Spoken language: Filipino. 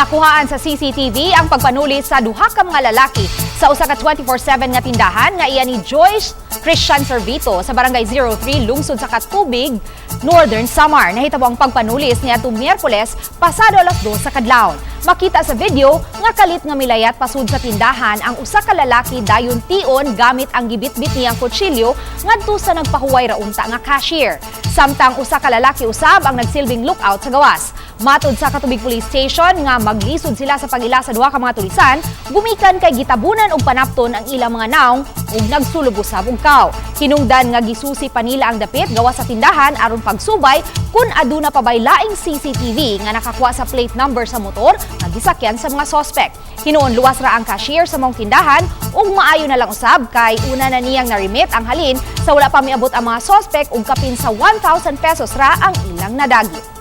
Nakuhaan sa CCTV ang pagpanulis sa duha ka mga lalaki sa usa ka 24/7 nga tindahan nga iya ni Joyce Christian Servito sa Barangay 03 lungsod sa Katubig, Northern Samar. Nahitabo ang pagpanulis niadtong Miyerkules pasado alas 2 sa kadlawon. Makita sa video nga kalit nga milayat pasud sa tindahan ang usa ka lalaki dayon tion gamit ang gibitbit niyang kutsilyo ngadto sa nagpahuway ra unta nga cashier. Samtang usa ka lalaki usab ang nagsilbing lookout sa gawas. Matod sa Katubig Police Station nga maglisod sila sa pagila sa duha ka mga tulisan, gumikan kay gitabunan og panapton ang ilang mga naong ug nagsulog usab og kaw. Hinungdan nga gisusi pa nila ang dapit gawas sa tindahan aron pagsubay kun aduna pa bay laing CCTV nga nakakuha sa plate number sa motor nga gisakyan sa mga sospek. Hinuon luwas ra ang cashier sa mong tindahan ug maayo na lang usab kay una na niyang na-remit ang halin sa wala pa miabot ang mga sospek ug kapin sa 1,000 pesos ra ang ilang nadagi.